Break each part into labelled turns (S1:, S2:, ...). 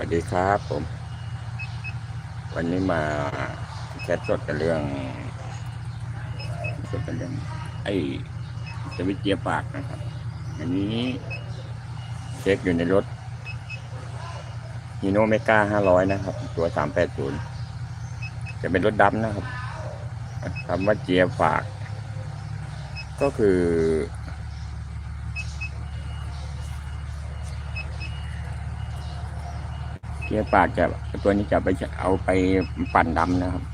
S1: วัสดีครับผม วันนี้มาแคสสดกันเรื่องสดกันเรื่อง ไอ้สวิตเกียปากนะครับ อันนี้เช็คอยู่ในรถฮีโนเมกาห้าร้อยนะครับ ตัวสามแปดศูนย์จะเป็นรถดำนะครับคำว่าเจียร์ฝาก ก็คือ เกียร์ปากจะตัวนี้จะไปเอาไปปั่นดำนะครับ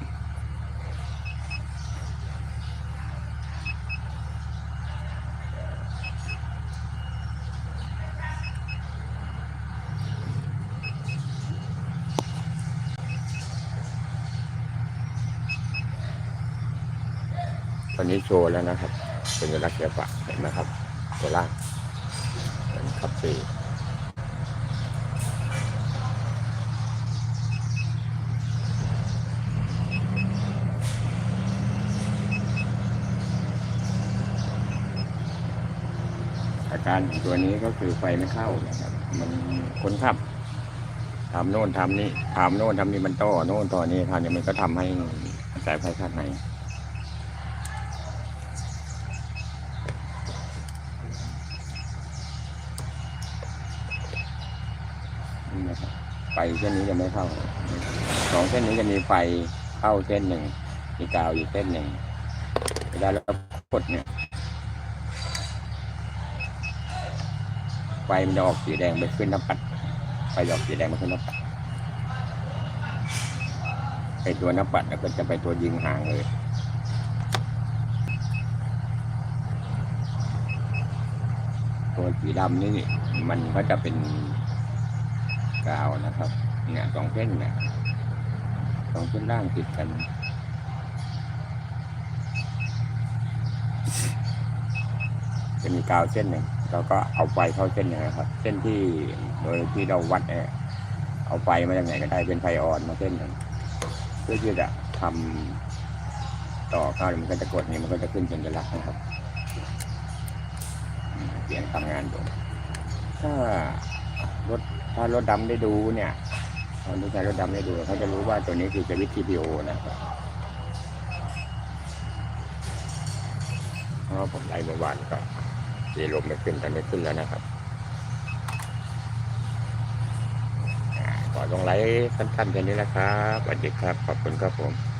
S1: ตอนนี้โชว์แล้วนะครับ เป็นลักษณ์เกียปากเห็นไหมครับตัวล่างเป็นคับซี อาการของตัวนี้ก็คือไฟไม่เข้านะครับ มันคนขับทำโน่นทำนี่ทำโน่นทำนี่มันต่อโน่นต่อนี่คราวนี้มันก็ทำให้สายไฟข้างในนี่นะครับไฟเส้นนี้จะไม่เข้าสองเส้นนี้จะมีไฟเข้าเส้นหนึ่งมีกาวอยู่เส้นหนึ่งเวลาเรากดเนี่ย ไฟมันจะออกสีแดงไปขึ้นน้ำปัดไฟออกสีแดงไปขึ้นน้ำปัดไปตัวน้ำปัดแล้วก็จะไปตัวยิงหางเลยตัวสีดำนี่มันก็จะเป็นกาวนะครับ เนี่ยสองเส้นเนี่ยสองเส้นล่างติดกันจะมีกาวเส้นหนึ่ง เราก็เอาไฟเข้าเส้นหนึ่งนะครับ เส้นที่โดยที่เราวัดเนี่ยเอาไฟมาจากไหนก็ได้เป็นไฟอ่อนมาเส้นหนึ่งเพื่อที่จะทำต่อเข้ามันก็จะกดนี่มันก็จะขึ้นสัญลักษณ์นะครับเสียงทำงานอยู่ถ้ารถถ้ารถดำได้ดูเนี่ยตอนที่ใช้รถดำได้ดูเขาจะรู้ว่าตัวนี้คือจะวิธีพีโอนะครับเพราะผมไล่เมื่อวานก็ สีลมไม่ขึ้นตอนนี้ขึ้นแล้วนะครับอ่าขอลงไลค์สั้นๆแค่นี้นะครับสวัสดีครับ ขอบคุณครับผม